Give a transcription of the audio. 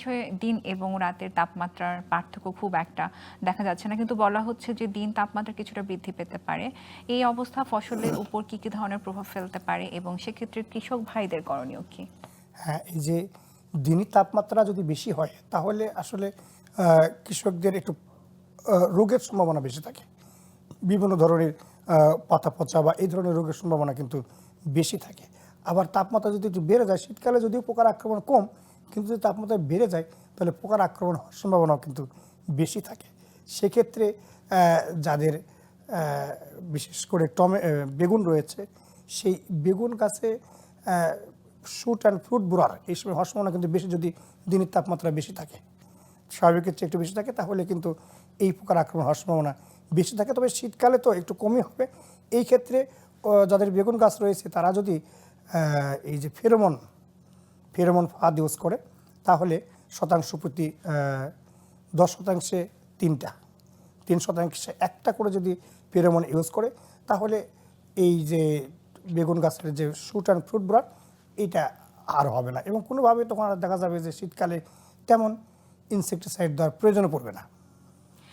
বিষয়ে দিন এবং রাতের তাপমাত্রার পার্থক্য খুব একটা দেখা যাচ্ছে না। কিন্তু বলা হচ্ছে যে দিন তাপমাত্রা কিছুটা বৃদ্ধি পেতে পারে। এই অবস্থা ফসলের উপর কি কি ধরনের প্রভাব ফেলতে পারে এবং সেক্ষেত্রে কৃষক ভাইদের করণীয় কি? হ্যাঁ এই যে দিনই তাপমাত্রা যদি বেশি হয়, তাহলে আসলে কৃষকদের একটু রোগের সম্ভাবনা বেশি থাকে। বিভিন্ন ধরনের পাতা পচা বা এই ধরনের রোগের সম্ভাবনা কিন্তু বেশি থাকে। আবার তাপমাত্রা যদি একটু বেড়ে যায়, শীতকালে যদিও পোকার আক্রমণ কম কিন্তু যদি তাপমাত্রা বেড়ে যায়, তাহলে পোকার আক্রমণ হওয়ার সম্ভাবনাও কিন্তু বেশি থাকে। সেক্ষেত্রে যাদের বিশেষ করে টমে বেগুন রয়েছে, সেই বেগুন গাছে শুট অ্যান্ড ফ্রুট বোরার এই সময় হওয়ার সম্ভাবনা কিন্তু বেশি যদি দিনের তাপমাত্রা বেশি থাকে স্বাভাবিকের চেয়ে একটু বেশি থাকে, তাহলে কিন্তু এই পোকার আক্রমণ হওয়ার সম্ভাবনা বেশি থাকে। তবে শীতকালে তো একটু কমই হবে। এই ক্ষেত্রে যাদের বেগুন গাছ রয়েছে, তারা যদি এই যে ফেরোমন ফেরোমন ফাঁদ ইউজ করে, তাহলে শতাংশ প্রতি দশ শতাংশে তিনটা। তিন শতাংশে একটা করে যদি ফেরোমন ইউজ করে, তাহলে এই যে বেগুন গাছের যে শুট অ্যান্ড ফ্রুট ব্রাড এটা আর হবে না। এবং কোনোভাবে তখন দেখা যাবে যে শীতকালে তেমন ইনসেকটিসাইড দেওয়ার প্রয়োজনও পড়বে না।